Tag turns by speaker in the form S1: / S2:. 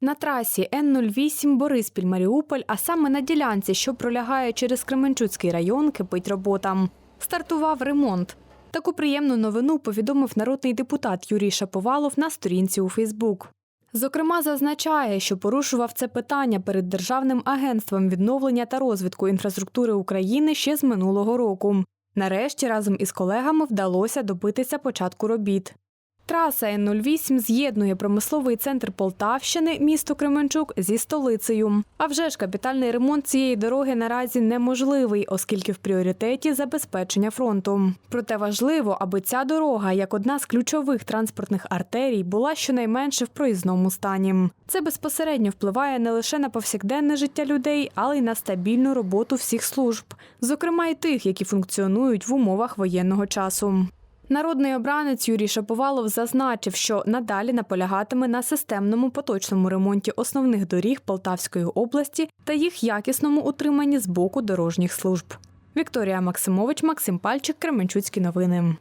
S1: На трасі Н-08 Бориспіль-Маріуполь, а саме на ділянці, що пролягає через Кременчуцький район, кипить робота. Стартував ремонт. Таку приємну новину повідомив народний депутат Юрій Шаповалов на сторінці у Фейсбук. Зокрема, зазначає, що порушував це питання перед Державним агентством відновлення та розвитку інфраструктури України ще з минулого року. Нарешті разом із колегами вдалося добитися початку робіт. Траса Н-08 з'єднує промисловий центр Полтавщини, місто Кременчук, зі столицею. А вже ж капітальний ремонт цієї дороги наразі неможливий, оскільки в пріоритеті забезпечення фронту. Проте важливо, аби ця дорога, як одна з ключових транспортних артерій, була щонайменше в проїзному стані. Це безпосередньо впливає не лише на повсякденне життя людей, але й на стабільну роботу всіх служб, зокрема й тих, які функціонують в умовах воєнного часу. Народний обранець Юрій Шаповалов зазначив, що надалі наполягатиме на системному поточному ремонті основних доріг Полтавської області та їх якісному утриманні з боку дорожніх служб. Вікторія Максимович, Максим Пальчик, Кременчуцькі новини.